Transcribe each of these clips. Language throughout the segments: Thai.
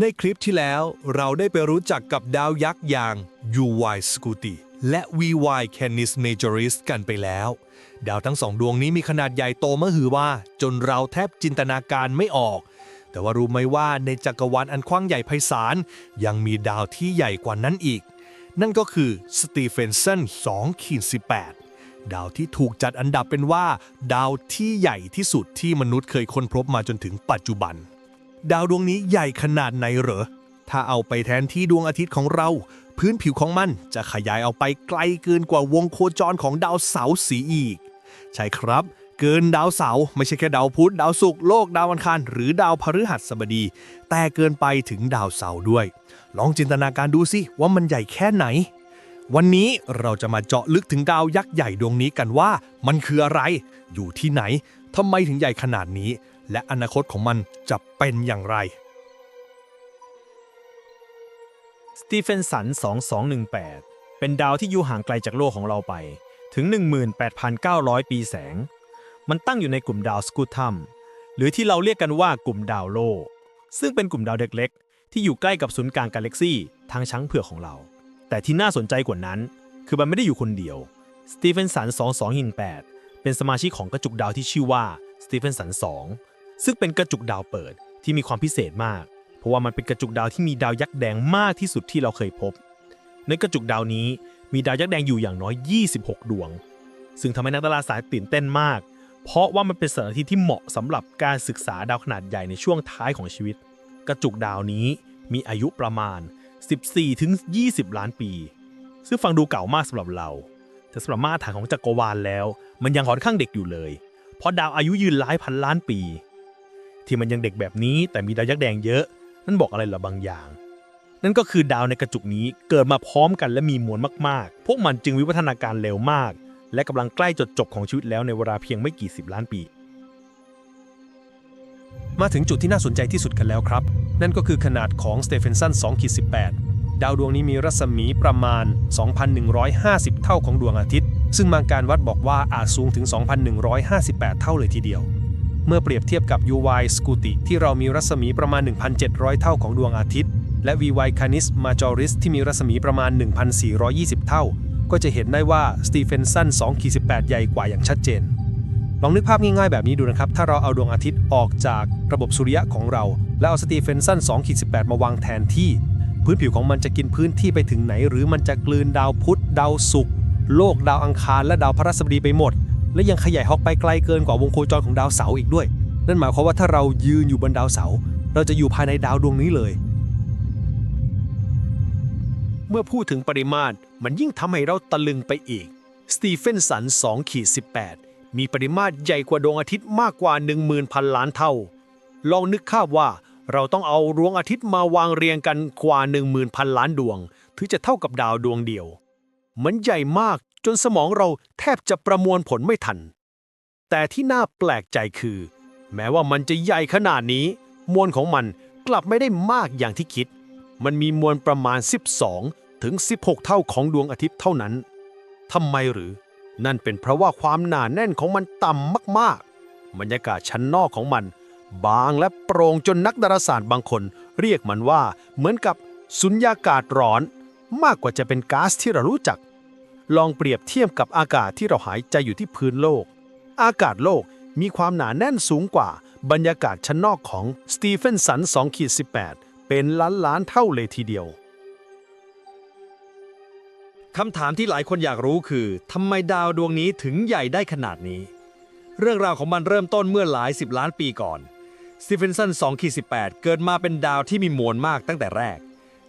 ในคลิปที่แล้วเราได้ไปรู้จักกับดาวยักษ์อย่าง UY Scuti และ VY Canis Majoris กันไปแล้ว ดาวทั้งสองดวงนี้มีขนาดใหญ่โตมหึว่า จนเราแทบจินตนาการไม่ออก แต่ว่ารู้ไหมว่าในจักรวาลอันกว้างใหญ่ไพศาล ยังมีดาวที่ใหญ่กว่านั้นอีก นั่นก็คือสตีเฟนเซน2ขีด18 ดาวที่ถูกจัดอันดับเป็นว่า ดาวที่ใหญ่ที่สุดที่มนุษย์เคยค้นพบมาจนถึงปัจจุบัน ดาวดวงนี้ใหญ่ขนาดไหนเหรอ ถ้าเอาไปแทนที่ดวงอาทิตย์ของเรา พื้นผิวของมันจะขยายออกไปไกลเกินกว่าวงโคจรของดาวเสาร์สีอีก ใช่ครับ เกินดาวเสาร์ไม่ใช่แค่ดาวพุธดาวศุกร์โลกดาวอังคารหรือดาวพฤหัสบดี แต่เกินไปถึงดาวเสาร์ด้วย ลองจินตนาการดูสิว่ามันใหญ่แค่ไหน วันนี้เราจะมาเจาะลึกถึงดาวยักษ์ใหญ่ดวงนี้กันว่า มันคืออะไร อยู่ที่ไหนทำไมถึงใหญ่ขนาดนี้ และอนาคตของมันจะเป็นอย่างไร สตีเฟนสัน 2218 เป็นดาวที่อยู่ห่างไกลจากโลกของเราไป ถึง 18,900 ปีแสง มันตั้งอยู่ในกลุ่มดาวสกูทัมหรือที่เราเรียกกันว่ากลุ่มดาวโลก ซึ่งเป็นกลุ่มดาวเล็กๆที่อยู่ใกล้กับศูนย์กลางกาแล็กซี่ทางช้างเผือกของเรา แต่ที่น่าสนใจกว่านั้น คือมันไม่ได้อยู่คนเดียว สตีเฟนสัน 2218 เป็นสมาชิกของกระจุกดาวที่ชื่อว่าสตีเฟนสัน 2 ซึ่งเป็นกระจุกดาวเปิดที่มีความพิเศษมาก เพราะว่ามันเป็นกระจุกดาวที่มีดาวยักษ์แดงมากที่สุดที่เราเคยพบ ในกระจุกดาวนี้มีดาวยักษ์แดงอยู่อย่างน้อย 26 ดวง ซึ่งทำให้นักดาราศาสตร์ตื่นเต้นมาก เพราะว่ามันเป็นสถานที่ที่เหมาะสำหรับการศึกษาดาวขนาดใหญ่ในช่วงท้ายของชีวิต กระจุกดาวนี้มีอายุประมาณ 14-20 ล้านปี ซึ่งฟังดูเก่ามากสำหรับเรา แต่สำหรับมาตรฐานของจักรวาลแล้ว มันยังค่อนข้างเด็กอยู่เลย เพราะดาวอายุยืนหลายพันล้านปี ที่มันยังเด็กแบบนี้แต่มีดาวยักษ์แดงเยอะ นั่นบอกอะไรเราบางอย่าง นั่นก็คือดาวในกระจุกนี้เกิดมาพร้อมกันและมีมวลมากๆ พวกมันจึงวิวัฒนาการเร็วมาก และกำลังใกล้จดจบของชีวิตแล้วในเวลาเพียงไม่กี่สิบล้านปี มาถึงจุดที่น่าสนใจที่สุดกันแล้วครับ นั่นก็คือขนาดของสเตเฟนสัน2.18 ดาวดวงนี้มีรัศมีประมาณ 2,150 เท่าของดวงอาทิตย์ ซึ่งบางการวัดบอกว่าอาจสูงถึง 2,158 เท่าเลยทีเดียว เมื่อเปรียบเทียบกับ UY Scuti ที่เรามีรัศมีประมาณ 1,700 เท่าของดวงอาทิตย์ และ VY Canis Majoris ที่มีรัศมีประมาณ 1,420 เท่า ก็จะเห็นได้ว่าสตีเฟนสัน2.18 ใหญ่กว่าอย่างชัดเจน ลองนึกภาพง่ายๆแบบนี้ดูนะครับ ถ้าเราเอาดวงอาทิตย์ออกจากระบบสุริยะของเรา แล้วเอาสตีเฟนสัน2.18 มาวางแทนที่ พื้นผิวของมันจะกินพื้นที่ไปถึงไหน หรือมันจะกลืนดาวพุธดาวศุกร์โลกดาวอังคารและดาวพฤหัสบดีไปหมด และยังขยายออกไปไกลเกินกว่าวงโคจรของดาวเสาร์อีกด้วย นั่นหมายความว่าถ้าเรายืนอยู่บนดาวเสาร์เราจะอยู่ภายในดาวดวงนี้เลย เมื่อพูดถึงปริมาตรมันยิ่งทำให้เราตะลึงไปอีก สตีเฟนสัน2ขีด18 มีปริมาตรใหญ่กว่าดวงอาทิตย์มากกว่า 10,000พันล้านเท่า ลองนึกภาพว่าเราต้องเอาดวงอาทิตย์มาวางเรียงกันกว่า 10,000พันล้านดวง ถึงจะเท่ากับดาวดวงเดียว มันใหญ่มาก จนสมองเราแทบจะประมวลผลไม่ทัน แต่ที่น่าแปลกใจคือ แม้ว่ามันจะใหญ่ขนาดนี้ มวลของมันกลับไม่ได้มากอย่างที่คิด มันมีมวลประมาณ 12 ถึง 16 เท่าของดวงอาทิตย์เท่านั้นทำไมหรือ นั่นเป็นเพราะว่าความหนาแน่นของมันต่ำมากๆ บรรยากาศชั้นนอกของมัน บางและโปร่งจนนักดาราศาสตร์บางคน เรียกมันว่าเหมือนกับสุญญากาศร้อน มากกว่าจะเป็นก๊าซที่เรารู้จัก ลองเปรียบเทียบกับอากาศที่เราหายใจอยู่ที่พื้นโลก อากาศโลกมีความหนาแน่นสูงกว่าบรรยากาศชั้นนอกของสตีเฟนสัน2.18 เป็นล้านล้านเท่าเลยทีเดียวคำถามที่หลายคนอยากรู้คือทำไมดาวดวงนี้ถึงใหญ่ได้ขนาดนี้ เรื่องราวของมันเริ่มต้นเมื่อหลายสิบล้านปีก่อนสตีเฟนสัน2.18 เกิดมาเป็นดาวที่มีมวลมากตั้งแต่แรก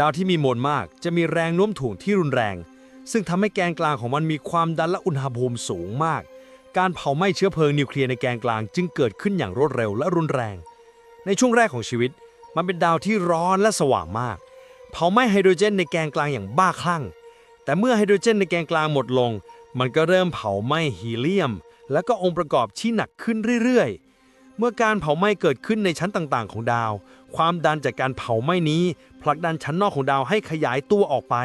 ดาวที่มีมวลมากจะมีแรงโน้มถ่วงที่รุนแรง ซึ่งทำให้แกนกลางของมันมีความดันและอุณหภูมิสูงมาก การเผาไหม้เชื้อเพลิงนิวเคลียร์ในแกนกลางจึงเกิดขึ้นอย่างรวดเร็วและรุนแรง ในช่วงแรกของชีวิต มันเป็นดาวที่ร้อนและสว่างมาก เผาไหม้ไฮโดรเจนในแกนกลางอย่างบ้าคลั่ง แต่เมื่อไฮโดรเจนในแกนกลางหมดลง มันก็เริ่มเผาไหม้ฮีเลียม และก็องค์ประกอบที่หนักขึ้นเรื่อยๆเมื่อการเผาไหม้เกิดขึ้นในชั้นต่างๆ ของดาว ความดันจากการเผาไหม้นี้ผลักดันชั้นนอกของดาวให้ขยายตัวออกไป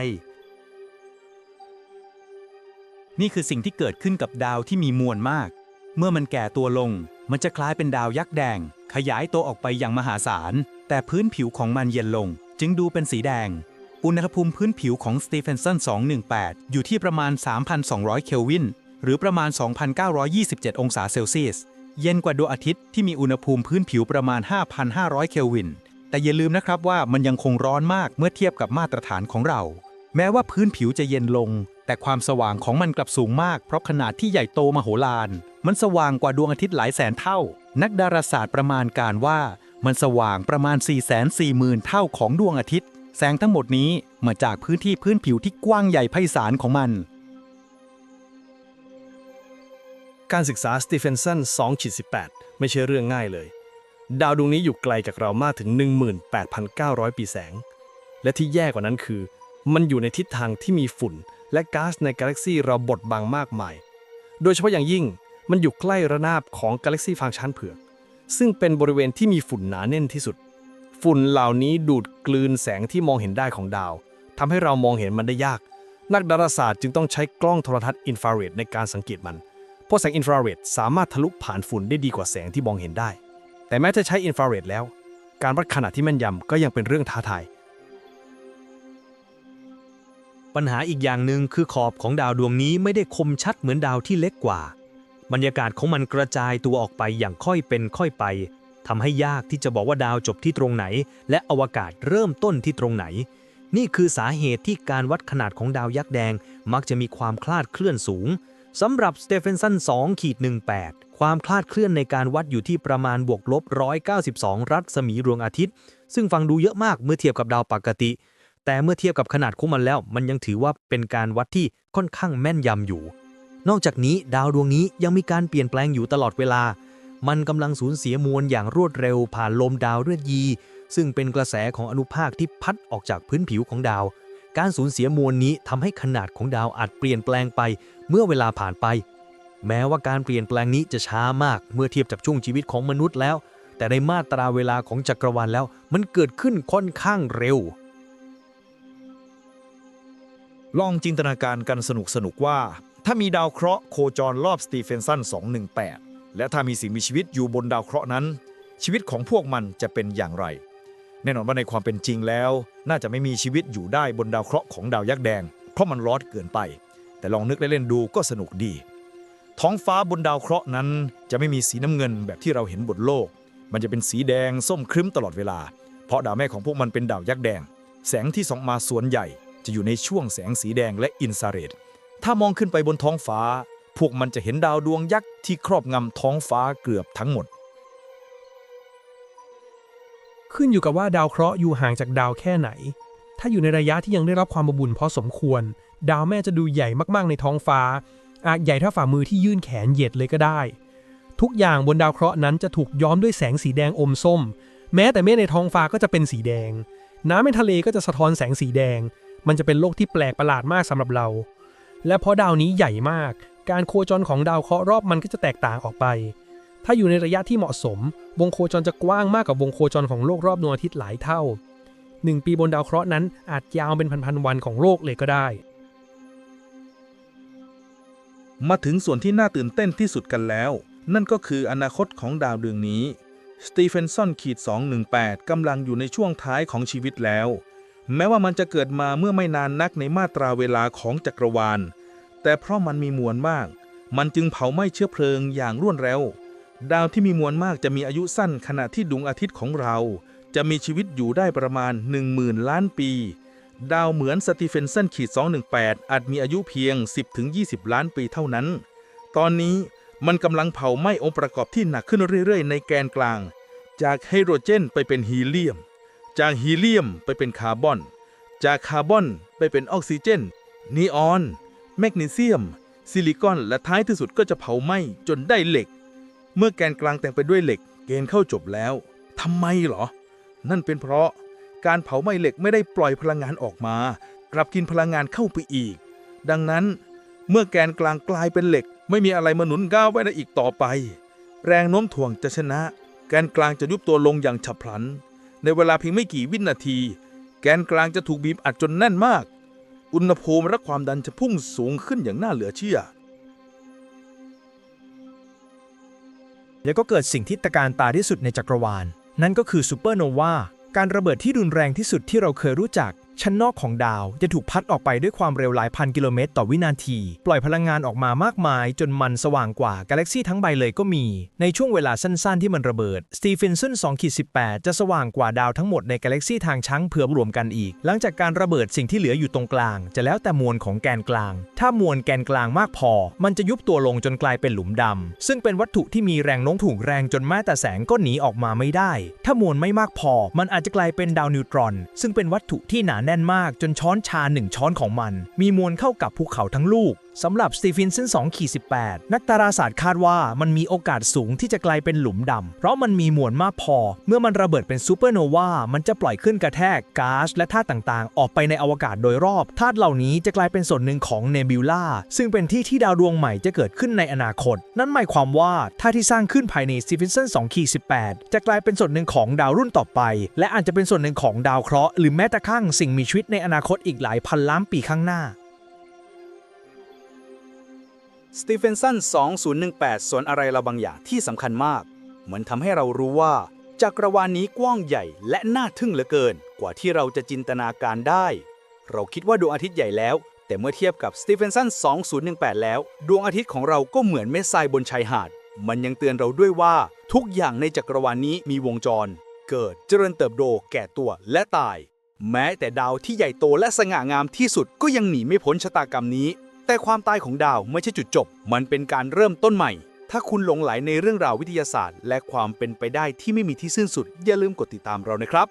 นี่คือสิ่งที่เกิดขึ้นกับดาวที่มีมวลมาก เมื่อมันแก่ตัวลง มันจะคล้ายเป็นดาวยักษ์แดง ขยายตัวออกไปอย่างมหาศาล แต่พื้นผิวของมันเย็นลง จึงดูเป็นสีแดง อุณหภูมิพื้นผิวของสตีเฟนสัน218 อยู่ที่ประมาณ 3,200 เคลวิน หรือประมาณ 2,927 องศาเซลเซียส เย็นกว่าดวงอาทิตย์ที่มีอุณหภูมิพื้นผิวประมาณ 5,500 เคลวิน แต่อย่าลืมนะครับว่ามันยังคงร้อนมากเมื่อเทียบกับมาตรฐานของเรา แม้ว่าพื้นผิวจะเย็นลง แต่ความสว่างของมันกลับสูงมาก เพราะขนาดที่ใหญ่โตมโหฬารมันสว่างกว่าดวงอาทิตย์หลายแสนเท่า นักดาราศาสตร์ประมาณการว่ามันสว่างประมาณ 440,000 เท่าของดวงอาทิตย์ แสงทั้งหมดนี้มาจากพื้นที่พื้นผิวที่กว้างใหญ่ไพศาลของมัน การศึกษาสตีเฟนสัน2-18 ไม่ใช่เรื่องง่ายเลย ดาวดวงนี้อยู่ไกลจากเรามากถึง 18,900 ปีแสง และที่แย่กว่านั้นคือ มันอยู่ในทิศทางที่มีฝุ่น และก๊าซในกาแล็กซีเราบดบังมากมาย โดยเฉพาะอย่างยิ่งมันอยู่ใกล้ระนาบของกาแล็กซีฟังชันเผือก ซึ่งเป็นบริเวณที่มีฝุ่นหนาแน่นที่สุด ฝุ่นเหล่านี้ดูดกลืนแสงที่มองเห็นได้ของดาวทำให้เรามองเห็นมันได้ยาก นักดาราศาสตร์จึงต้องใช้กล้องโทรทัศน์อินฟราเรดในการสังเกตมัน เพราะแสงอินฟราเรดสามารถทะลุผ่านฝุ่นได้ดีกว่าแสงที่มองเห็นได้ แต่แม้จะใช้อินฟราเรดแล้ว การวัดขนาดที่แม่นยำก็ยังเป็นเรื่องท้าทาย ปัญหาอีกอย่างหนึ่งคือขอบของดาวดวงนี้ไม่ได้คมชัดเหมือนดาวที่เล็กกว่า บรรยากาศของมันกระจายตัวออกไปอย่างค่อยเป็นค่อยไปทำให้ยากที่จะบอกว่าดาวจบที่ตรงไหน และอวกาศเริ่มต้นที่ตรงไหน นี่คือสาเหตุที่การวัดขนาดของดาวยักษ์แดง มักจะมีความคลาดเคลื่อนสูงสำหรับสเตเฟนสัน2ขีด18 ความคลาดเคลื่อนในการวัดอยู่ที่ประมาณบวกลบ 192 รัศมีดวงอาทิตย์ ซึ่งฟังดูเยอะมากเมื่อเทียบกับดาวปกติ แต่เมื่อเทียบกับขนาดของมันแล้ว มันยังถือว่าเป็นการวัดที่ค่อนข้างแม่นยำอยู่ นอกจากนี้ดาวดวงนี้ยังมีการเปลี่ยนแปลงอยู่ตลอดเวลา มันกำลังสูญเสียมวลอย่างรวดเร็วผ่านลมดาวเลือดยี ซึ่งเป็นกระแสของอนุภาคที่พัดออกจากพื้นผิวของดาว การสูญเสียมวลนี้ทำให้ขนาดของดาวอาจเปลี่ยนแปลงไป เมื่อเวลาผ่านไป แม้ว่าการเปลี่ยนแปลงนี้จะช้ามากเมื่อเทียบจากช่วงชีวิตของมนุษย์แล้ว แต่ในมาตราเวลาของจักรวาลแล้ว มันเกิดขึ้นค่อนข้างเร็ว ลองจินตนาการกันสนุกสนุกว่า ถ้ามีดาวเคราะห์โคจรรอบสตีเฟนสัน 218 และถ้ามีสิ่งมีชีวิตอยู่บนดาวเคราะห์นั้น ชีวิตของพวกมันจะเป็นอย่างไร แน่นอนว่าในความเป็นจริงแล้ว น่าจะไม่มีชีวิตอยู่ได้บนดาวเคราะห์ของดาวยักษ์แดง เพราะมันร้อนเกินไป แต่ลองนึกเล่นๆดูก็สนุกดี ท้องฟ้าบนดาวเคราะห์นั้น จะไม่มีสีน้ำเงินแบบที่เราเห็นบนโลก มันจะเป็นสีแดงส้มครึ้มตลอดเวลา เพราะดาวแม่ของพวกมันเป็นดาวยักษ์แดง แสงที่ส่องมาสวนใหญ่ จะอยู่ในช่วงแสงสีแดงและอินฟราเรดถ้ามองขึ้นไปบนท้องฟ้า พวกมันจะเห็นดาวดวงยักษ์ที่ครอบงำท้องฟ้าเกือบทั้งหมด ขึ้นอยู่กับว่าดาวเคราะห์อยู่ห่างจากดาวแค่ไหน ถ้าอยู่ในระยะที่ยังได้รับความบอุ่นพอสมควร ดาวแม่จะดูใหญ่มากๆในท้องฟ้า อาจใหญ่เท่าฝ่ามือที่ยื่นแขนเหยียดเลยก็ได้ ทุกอย่างบนดาวเคราะห์นั้นจะถูกย้อมด้วยแสงสีแดงอมส้ม แม้แต่เมฆในท้องฟ้าก็จะเป็นสีแดง น้ำในทะเลก็จะสะท้อนแสงสีแดง มันจะเป็นโลกที่แปลกประหลาดมากสำหรับเรา และเพราะดาวนี้ใหญ่มาก การโคจรของดาวเคราะห์รอบมันก็จะแตกต่างออกไป ถ้าอยู่ในระยะที่เหมาะสม วงโคจรจะกว้างมากกว่าวงโคจรของโลกรอบดวงอาทิตย์หลายเท่าหนึ่งปีบนดาวเคราะห์นั้นอาจยาวเป็นพันๆวันของโลกเลยก็ได้ มาถึงส่วนที่น่าตื่นเต้นที่สุดกันแล้ว นั่นก็คืออนาคตของดาวดวงนี้สตีเฟนสันขีด218กำลังอยู่ในช่วงท้ายของชีวิตแล้ว แม้ว่ามันจะเกิดมาเมื่อไม่นานนักในมาตราเวลาของจักรวาล แต่เพราะมันมีมวลมาก มันจึงเผาไหม้เชื้อเพลิงอย่างรวดเร็ว ดาวที่มีมวลมากจะมีอายุสั้นขณะที่ดวงอาทิตย์ของเรา จะมีชีวิตอยู่ได้ประมาณ 10,000 ล้านปี ดาวเหมือนสตีเฟนสันขีด218 อาจมีอายุเพียง 10-20 ล้านปีเท่านั้น ตอนนี้มันกำลังเผาไหม้องค์ประกอบที่หนักขึ้นเรื่อยๆ ในแกนกลาง จากไฮโดรเจนไปเป็นฮีเลียม จากฮีเลียมไปเป็นคาร์บอน จากคาร์บอนไปเป็นออกซิเจน นีออน แมกนีเซียม ซิลิคอน และท้ายที่สุดก็จะเผาไหม้จนได้เหล็ก เมื่อแกนกลางแต่งไปด้วยเหล็ก เกณฑ์เข้าจบแล้วทำไมเหรอ นั่นเป็นเพราะการเผาไหม้เหล็กไม่ได้ปล่อยพลังงานออกมา กลับกินพลังงานเข้าไปอีก ดังนั้น เมื่อแกนกลางกลายเป็นเหล็ก ไม่มีอะไรมาหนุนก้าวไว้ได้อีกต่อไป แรงโน้มถ่วงจะชนะ แกนกลางจะยุบตัวลงอย่างฉับพลัน ในเวลาเพียงไม่กี่วินาที แกนกลางจะถูกบีบอัดจนแน่นมาก อุณหภูมิและความดันจะพุ่งสูงขึ้นอย่างน่าเหลือเชื่อ แล้วก็เกิดสิ่งที่ตะการตาที่สุดในจักรวาล นั่นก็คือซูเปอร์โนวาการระเบิดที่รุนแรงที่สุดที่เราเคยรู้จัก ชั้นนอกของดาวจะถูกพัดออกไปด้วยความเร็วหลายพันกิโลเมตรต่อวินาที ปล่อยพลังงานออกมามากมาย จนมันสว่างกว่ากาแล็กซีทั้งใบเลยก็มี ในช่วงเวลาสั้นๆที่มันระเบิดสตีเฟนสัน2.18 จะสว่างกว่าดาวทั้งหมดในกาแล็กซีทางช้างเผือกรวมกันอีก หลังจากการระเบิดสิ่งที่เหลืออยู่ตรงกลาง จะแล้วแต่มวลของแกนกลาง ถ้ามวลแกนกลางมากพอ มันจะยุบตัวลงจนกลายเป็นหลุมดำซึ่งเป็นวัตถุที่มีแรงโน้มถ่วงแรงจนแม้แต่แสงก็หนีออกมาไม่ได้ ถ้ามวลไม่มากพอ มันอาจจะกลายเป็นดาวนิวตรอน ซึ่งเป็นวัตถุที่หนาแน่นมากจนช้อนชาหนึ่งช้อนของมัน มีมวลเข้ากับภูเขาทั้งลูกสำหรับสตีฟินสัน2ขีด18 นักดาราศาสตร์คาดว่ามันมีโอกาสสูงที่จะกลายเป็นหลุมดำ เพราะมันมีมวลมากพอ เมื่อมันระเบิดเป็นซูเปอร์โนวา มันจะปล่อยขึ้นกระแทกก๊าซและธาตุต่างๆ ออกไปในอวกาศโดยรอบธาตุเหล่านี้จะกลายเป็นส่วนหนึ่งของเนบิวลาซึ่งเป็นที่ที่ดาวดวงใหม่จะเกิดขึ้นในอนาคต นั่นหมายความว่าธาตุที่สร้างขึ้นภายในสตีฟินสัน2ขีด18 จะกลายเป็นส่วนหนึ่งของดาวรุ่นต่อไป และอาจจะเป็นส่วนหนึ่งของดาวเคราะห์หรือแม้แต่ข้างสิ่งมีชีวิตในอนาคตอีกหลายพันล้านปีข้างหน้า สตีเฟนสัน 2018 สอนอะไรเราบางอย่างที่สำคัญมากมันทำให้เรารู้ว่า จักรวาลนี้กว้างใหญ่และน่าทึ่งเหลือเกิน กว่าที่เราจะจินตนาการได้ เราคิดว่าดวงอาทิตย์ใหญ่แล้ว แต่เมื่อเทียบกับสตีเฟนสัน 2018 แล้ว ดวงอาทิตย์ของเราก็เหมือนเม็ดทรายบนชายหาด มันยังเตือนเราด้วยว่า ทุกอย่างในจักรวาลนี้มีวงจร เกิดเจริญเติบโตแก่ตัวและตาย แม้แต่ดาวที่ใหญ่โตและสง่างามที่สุดก็ยังหนีไม่พ้นชะตากรรมนี้ แต่ความตายของดาวไม่ใช่จุดจบ มันเป็นการเริ่มต้นใหม่ ถ้าคุณหลงไหลในเรื่องราววิทยาศาสตร์ และความเป็นไปได้ที่ไม่มีที่สิ้นสุด อย่าลืมกดติดตามเรานะครับ